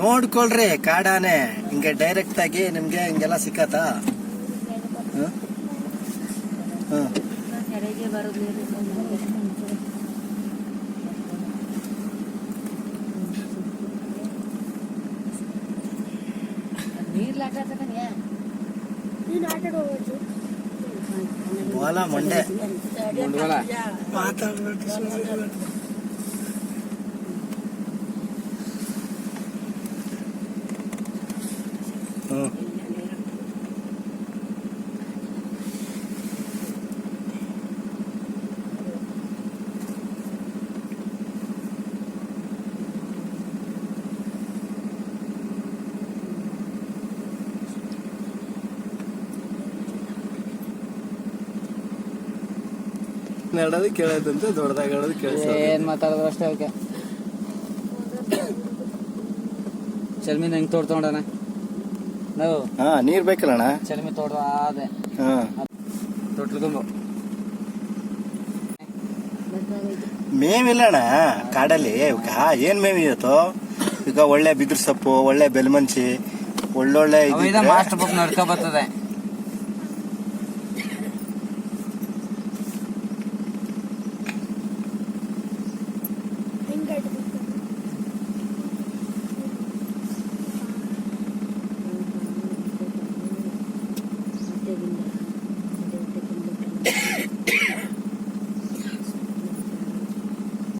ನೋಡ್ಕೊಳ್ರಿ ಕಾಡಾನೆ. ಹಿಂಗೆ ಡೈರೆಕ್ಟ್ ಆಗಿ ನಿಮ್ಗೆ ಹಿಂಗೆಲ್ಲ ಸಿಕ್ಕತ್ತಾ? ಹ. ಕೆರೆಗೆ ಬರೋದು ನೀರ್ ಲಾಟ ತಗೊಂಡ್ಯಾ ಮೊಲ ಮೊಂಡೆ. ಮುಂಡ್ಗೋಲ ಹ್ಮ್. ನಡೋದು ಕೇಳೋದಂತೆ ದೊಡ್ಡದಾಗ ಹೇಳೋದು ಕೇಳಿಸ ಏನ್ ಮಾತಾಡೋದು ಅಷ್ಟೇ ಅವಕ್ಕೆ ಚಲ್ಮಿನ ಹೆಂಗ್ ತೋಡ್ ತಗೊಂಡಣ ನಾವು ಹಾ ನೀರ್ ಬೇಕಲ್ಲಣ್ಣ ಚಲ್ಮಿ ತೋಡ್ದ ಅದೇ. ಹಾ. ತೊಟ್ಲುಗೊಂಬು. ಮೇವಿಲ್ಲಣ್ಣ ಕಾಡಲ್ಲಿ. ಇವಾಗ ಏನ್ ಮೇವ್ ಇವತ್ತು? ಈಗ ಒಳ್ಳೆ ಬಿದ್ರ ಸೊಪ್ಪು ಒಳ್ಳೆ ಬೆಲ್ಮಂಚಿ ಒಳ್ಳೊಳ್ಳೆ ಇದಿದ್ರೆ- ಮಾಸ್ಟರ್ ಬುಕ್ ನಡ್ಕೊ ಬರ್ತದೆ.